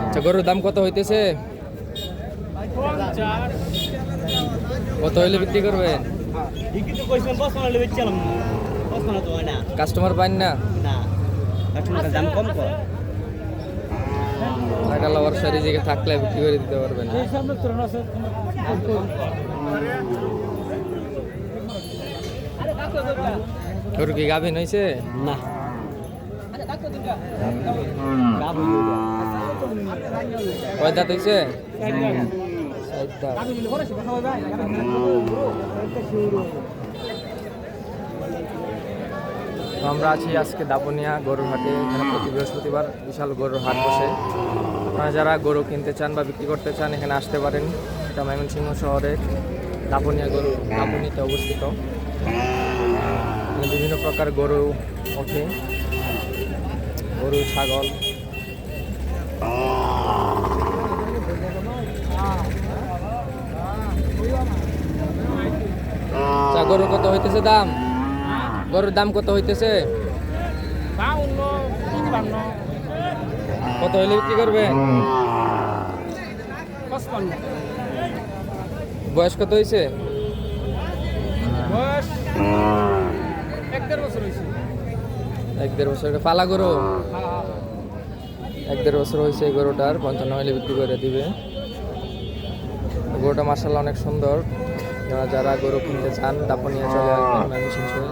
আচ্ছা গরুর দাম কত হইতেছে? কত হইলে বিক্রি না কাস্টমার পাইন না? টাকা লওয়ার সারি জায়গায় থাকলে বিক্রি করে দিতে পারবেন গরু কি গাভিন হয়েছে না। আমরা আছি আজকে দাপনিয়া গরুর হাটে। প্রতি বৃহস্পতিবার বিশাল গরুর হাট বসে। আপনারা যারা গরু কিনতে চান বা বিক্রি করতে চান, এখানে আসতে পারেন। এটা ময়মনসিংহ শহরের দাপনিয়া গরু দাপনিতে অবস্থিত। বিভিন্ন প্রকার গরু ওঠে। গরু ছাগল। আচ্ছা গরুর কত হইতেছে দাম? গরুর দাম কত হইতেছে? কত হইলে বিক্রি করবেন বয়স কত হয়েছে এক দেড় বছর এটা পালা গরু? এক দেড় বছর হয়েছে এই গরুটার, পঞ্চান্ন হইলে বিক্রি করে দিবে। গরুটা মার্শাল্লাহ অনেক সুন্দর। যারা গরু কিনতে চান, দাপনিয়া চলে আসবেন ময়মনসিং শহরে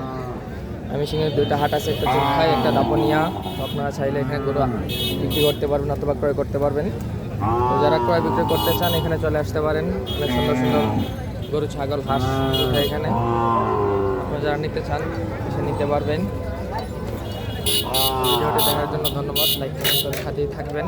ময়মনসিংহের দুইটা হাট আছে, একটা চোখায় একটা দাপনিয়া। আপনারা চাইলে এখানে গরু বিক্রি করতে পারবেন অথবা ক্রয় করতে পারবেন। যারা ক্রয় বিক্রয় করতে চান, এখানে চলে আসতে পারেন। অনেক সুন্দর সুন্দর গরু, ছাগল, হাঁস এখানে। আপনারা যারা নিতে চান, এসে নিতে পারবেন। ভিডিওটি দেখার জন্য ধন্যবাদ। লাইক কমেন্ট সাথেই থাকবেন।